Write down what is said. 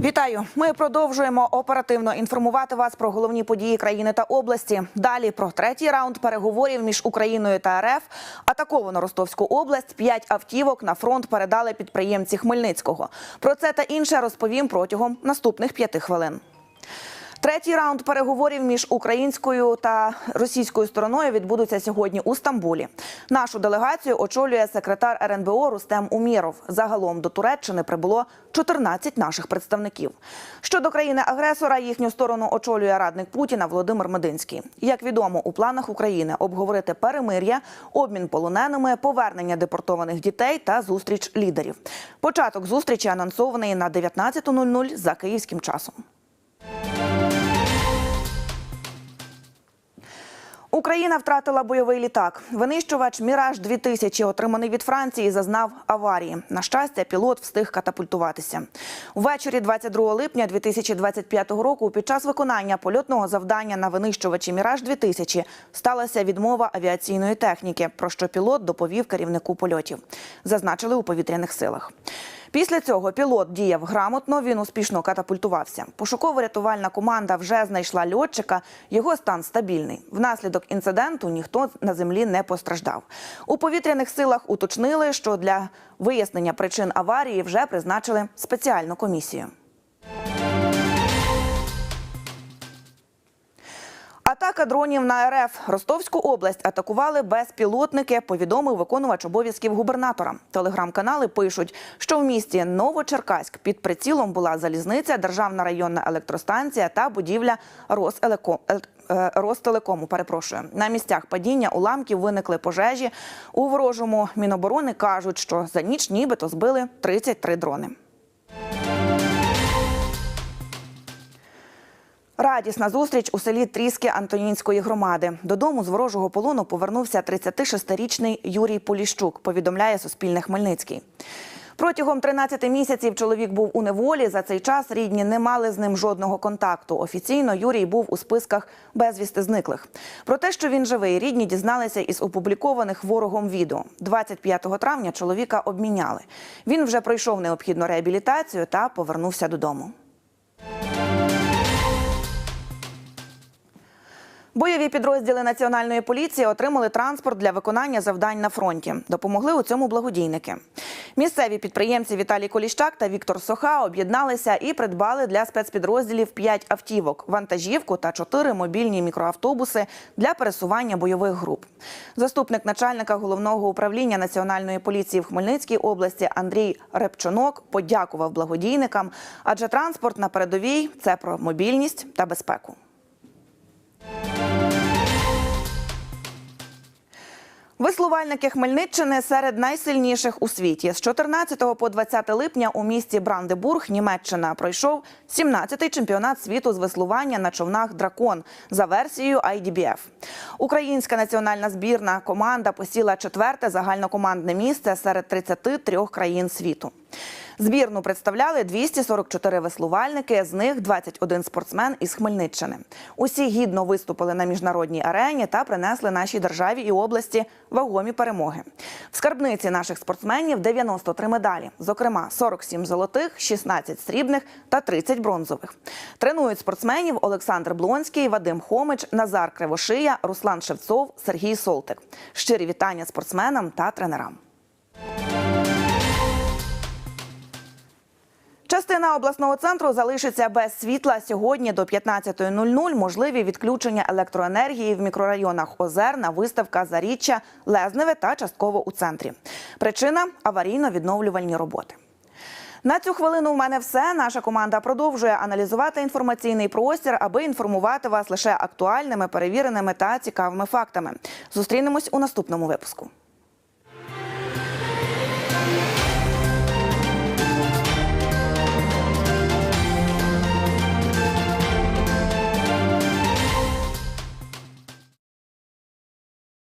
Вітаю! Ми продовжуємо оперативно інформувати вас про головні події країни та області. Далі про третій раунд переговорів між Україною та РФ. Атаковано Ростовську область. П'ять автівок на фронт передали підприємці Хмельницького. Про це та інше розповім протягом наступних п'яти хвилин. Третій раунд переговорів між українською та російською стороною відбудуться сьогодні у Стамбулі. Нашу делегацію очолює секретар РНБО Рустем Умєров. Загалом до Туреччини прибуло 14 наших представників. Щодо країни-агресора, їхню сторону очолює радник Путіна Володимир Мединський. Як відомо, у планах України обговорити перемир'я, обмін полоненими, повернення депортованих дітей та зустріч лідерів. Початок зустрічі анонсований на 19.00 за київським часом. Україна втратила бойовий літак. Винищувач Міраж 2000 отриманий від Франції, зазнав аварії. На щастя, пілот встиг катапультуватися. Увечері 22 липня 2025 року, під час виконання польотного завдання на винищувачі Міраж 2000 сталася відмова авіаційної техніки, про що пілот доповів керівнику польотів. Зазначили у повітряних силах. Після цього пілот діяв грамотно. Він успішно катапультувався. Пошуково-рятувальна команда вже знайшла льотчика. Його стан стабільний. Внаслідок інциденту ніхто на землі не постраждав. У повітряних силах уточнили, що для вияснення причин аварії вже призначили спеціальну комісію. Атака дронів на РФ Ростовську область атакували безпілотники. Повідомив виконувач обов'язків губернатора. Телеграм-канали пишуть, що в місті Новочеркаськ під прицілом була залізниця, державна районна електростанція та будівля Роселеко... е, е, Ростелекому. Перепрошую на місцях падіння уламків виникли пожежі. У ворожому міноборони кажуть, що за ніч нібито збили 33 дрони. Радісна зустріч у селі Тріски Антонінської громади. Додому з ворожого полону повернувся 36-річний Юрій Поліщук, повідомляє Суспільне Хмельницький. Протягом 13 місяців чоловік був у неволі. За цей час рідні не мали з ним жодного контакту. Офіційно Юрій був у списках безвісти зниклих. Про те, що він живий, рідні дізналися із опублікованих ворогом відео. 25 травня чоловіка обміняли. Він вже пройшов необхідну реабілітацію та повернувся додому. Бойові підрозділи національної поліції отримали транспорт для виконання завдань на фронті. Допомогли у цьому благодійники. Місцеві підприємці Віталій Коліщак та Віктор Соха об'єдналися і придбали для спецпідрозділів 5 автівок, вантажівку та 4 мобільні мікроавтобуси для пересування бойових груп. Заступник начальника головного управління національної поліції в Хмельницькій області Андрій Репчонок подякував благодійникам, адже транспорт на передовій це про мобільність та безпеку. Веслувальники Хмельниччини серед найсильніших у світі. З 14 по 20 липня у місті Брандебург, Німеччина, пройшов 17-й чемпіонат світу з веслування на човнах Дракон за версією IDBF. Українська національна збірна команда посіла четверте загальнокомандне місце серед 33 країн світу. Збірну представляли 244 веслувальники, з них 21 спортсмен із Хмельниччини. Усі гідно виступили на міжнародній арені та принесли нашій державі і області вагомі перемоги. В скарбниці наших спортсменів 93 медалі, зокрема 47 золотих, 16 срібних та 30 бронзових. Тренують спортсменів Олександр Блонський, Вадим Хомич, Назар Кривошия, Руслан Шевцов, Сергій Солтик. Щирі вітання спортсменам та тренерам. Частина обласного центру залишиться без світла сьогодні до 15.00. Можливі відключення електроенергії в мікрорайонах Озерна, виставка Заріччя, Лезневе та частково у центрі. Причина аварійно-відновлювальні роботи. На цю хвилину в мене все. Наша команда продовжує аналізувати інформаційний простір, аби інформувати вас лише актуальними, перевіреними та цікавими фактами. Зустрінемось у наступному випуску.